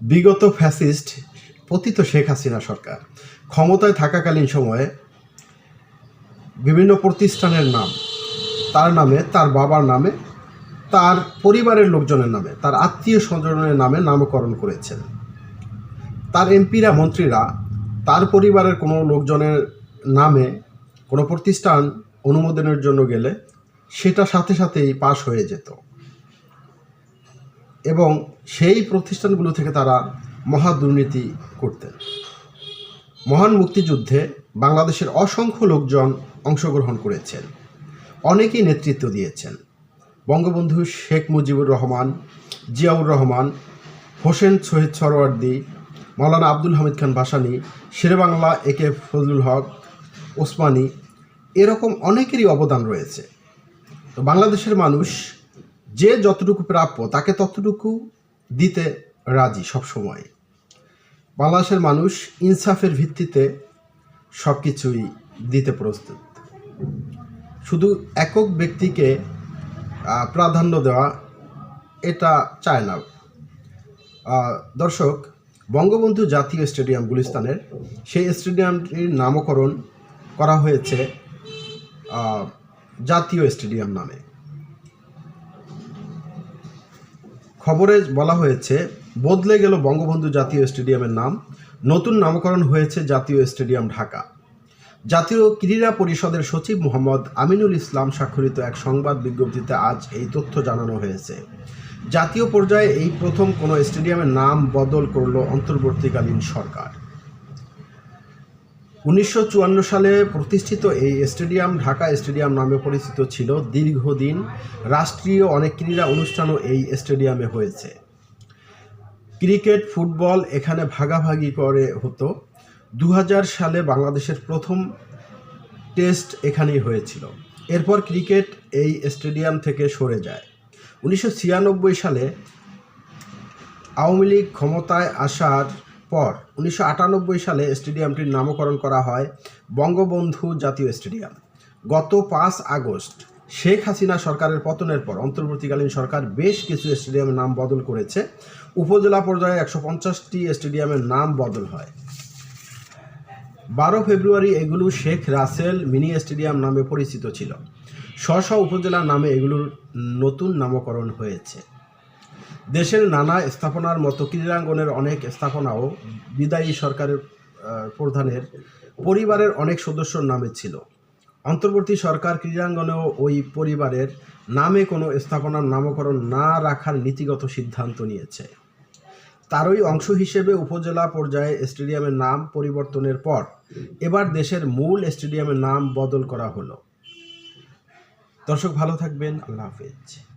বিগত ফ্যাসিস্ট পতিত শেখ হাসিনা সরকার। ক্ষমতায় থাকাকালীন সময়ে বিভিন্ন প্রতিষ্ঠানের নাম, তার নামে, তার বাবার নামে, তার পরিবারের লোকজনের নামে, তার আত্মীয় স্বজনের নামে নামকরণ করেছেন। তার এমপিরা, মন্ত্রীরা, তার পরিবারের কোনো লোকজনের নামে কোনো প্রতিষ্ঠান অনুমোদনের জন্য গেলে সেটা সাথে সাথেই পাশ হয়ে যেত। এবং সেই প্রতিষ্ঠানগুলো থেকে তারা মহা দুর্নীতি করতেন। মহান মুক্তিযুদ্ধে বাংলাদেশের অসংখ্য লোকজন অংশগ্রহণ করেছেন, অনেকেই নেতৃত্ব দিয়েছেন। বঙ্গবন্ধু শেখ মুজিবুর রহমান, জিয়াউর রহমান, হোসেন শহীদ সরওয়ার্দি মৌলানা আব্দুল হামিদ খান ভাসানী, শেরেবাংলা এ কে ফজলুল হক, ওসমানী, এরকম অনেকেরই অবদান রয়েছে। তো বাংলাদেশের মানুষ যে যতটুকু প্রাপ্য, তাকে ততটুকু দিতে রাজি সবসময়। বাংলাদেশের মানুষ ইনসাফের ভিত্তিতে সব কিছুই দিতে প্রস্তুত। শুধু একক ব্যক্তিকে প্রাধান্য দেওয়া এটা চায় না। দর্শক, বঙ্গবন্ধু জাতীয় স্টেডিয়াম গুলিস্তানের সেই স্টেডিয়ামটির নামকরণ করা হয়েছে জাতীয় স্টেডিয়াম নামে। খবরে বলা হয়েছে, বদলে গেল বঙ্গবন্ধু জাতীয় স্টেডিয়ামের নাম, নতুন নামকরণ হয়েছে জাতীয় স্টেডিয়াম ঢাকা। জাতীয় ক্রীড়া পরিষদের সচিব মোহাম্মদ আমিনুল ইসলাম স্বাক্ষরিত এক সংবাদ বিজ্ঞপ্তিতে আজ এই তথ্য জানানো হয়েছে। জাতীয় পর্যায়ে এই প্রথম কোনো স্টেডিয়ামের নাম বদল করল অন্তর্বর্তীকালীন সরকার। উনিশশো চুয়ান্ন সালে প্রতিষ্ঠিত এই স্টেডিয়াম ঢাকা স্টেডিয়াম নামে পরিচিত ছিল। দীর্ঘদিন রাষ্ট্রীয় অনেক ক্রীড়া অনুষ্ঠানও এই স্টেডিয়ামে হয়েছে। ক্রিকেট, ফুটবল এখানে ভাগাভাগি করে হতো। দু হাজার সালে বাংলাদেশের প্রথম টেস্ট এখানেই হয়েছিল। এরপর ক্রিকেট এই স্টেডিয়াম থেকে সরে যায়। উনিশশো ছিয়ানব্বই সালে আওয়ামী লীগ ক্ষমতায় আসার পর উনিশশো আটানব্বই সালে স্টেডিয়ামটির নামকরণ করা হয় বঙ্গবন্ধু জাতীয় স্টেডিয়াম। গত পাঁচ আগস্ট শেখ হাসিনা সরকারের পতনের পর অন্তর্বর্তীকালীন সরকার বেশ কিছু স্টেডিয়ামের নাম বদল করেছে। উপজেলা পর্যায়ে একশো পঞ্চাশটি স্টেডিয়ামের নাম বদল হয়। বারো ফেব্রুয়ারি এগুলো শেখ রাসেল মিনি স্টেডিয়াম নামে পরিচিত ছিল। স্ব উপজেলার নামে এগুলোর নতুন নামকরণ হয়েছে। দেশের নানা স্থাপনার মতো ক্রীড়াঙ্গনের অনেক স্থাপনাও বিদায়ী সরকারের প্রধানের পরিবারের অনেক সদস্যর নামে ছিল। অন্তর্বর্তী সরকার ক্রীড়াঙ্গনেও ওই পরিবারের নামে কোনো স্থাপনার নামকরণ না রাখার নীতিগত সিদ্ধান্ত নিয়েছে। তারই অংশ হিসেবে উপজেলা পর্যায়ে স্টেডিয়ামের নাম পরিবর্তনের পর এবার দেশের মূল স্টেডিয়ামের নাম বদল করা হলো। দর্শক ভালো থাকবেন, আল্লাহ হাফেজ।